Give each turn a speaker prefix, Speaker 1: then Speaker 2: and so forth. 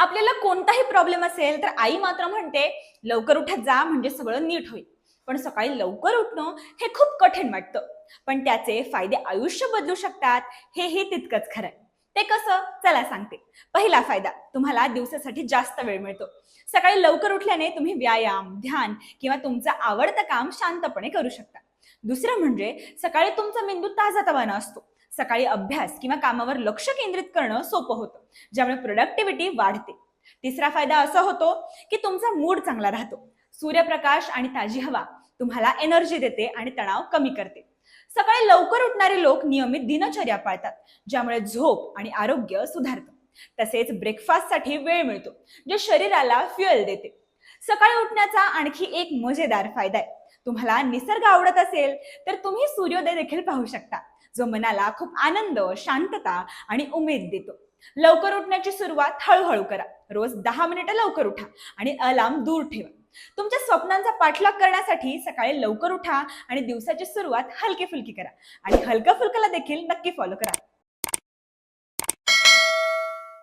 Speaker 1: आपल्याला कोणताही प्रॉब्लेम असेल तर आई मात्र म्हणते लवकर उठत जा म्हणजे सगळं नीट होईल. पण सकाळी लवकर उठणं हे खूप कठीण वाटतं. पण त्याचे फायदे आयुष्य बदलू शकतात हेही तितकंच खरं आहे ते कसं? चला सांगते. पहिला फायदा तुम्हाला दिवसासाठी जास्त वेळ मिळतो. सकाळी लवकर उठल्याने तुम्ही व्यायाम ध्यान किंवा तुमचं आवडतं काम शांतपणे करू शकता. दुसरं म्हणजे सकाळी तुमचा मेंदू ताजा तवाना असतो. सकाळी अभ्यास किंवा कामावर लक्ष केंद्रित करणं सोपं होतं. ज्यामुळे प्रोडक्टिव्हिटी वाढते. तिसरा फायदा असा होतो की तुमचा मूड चांगला राहतो. सूर्यप्रकाश आणि ताजी हवा तुम्हाला एनर्जी देते आणि तणाव कमी करते. सकाळी लवकर उठणारे लोक नियमित दिनचर्या पाळतात ज्यामुळे झोप आणि आरोग्य सुधारतं. तसेच ब्रेकफास्टसाठी वेळ मिळतो जे शरीराला फ्युएल देते. सकाळी उठण्याचा आणखी एक मजेदार फायदा आहे. तुम्हाला निसर्ग आवडत असेल तर तुम्ही सूर्योदय देखील पाहू शकता. जो मनाला खूप आनंद शांतता आणि उमेद देतो. लवकर उठण्याची सुरुवात हळूहळू करा. रोज दहा मिनिटं लवकर उठा आणि अलार्म दूर ठेवा. तुमच्या स्वप्नांचा पाठलाग करण्यासाठी सकाळी लवकर उठा आणि दिवसाची सुरुवात हलकी फुलकी करा. आणि हलका फुलकाला देखील नक्की फॉलो करा.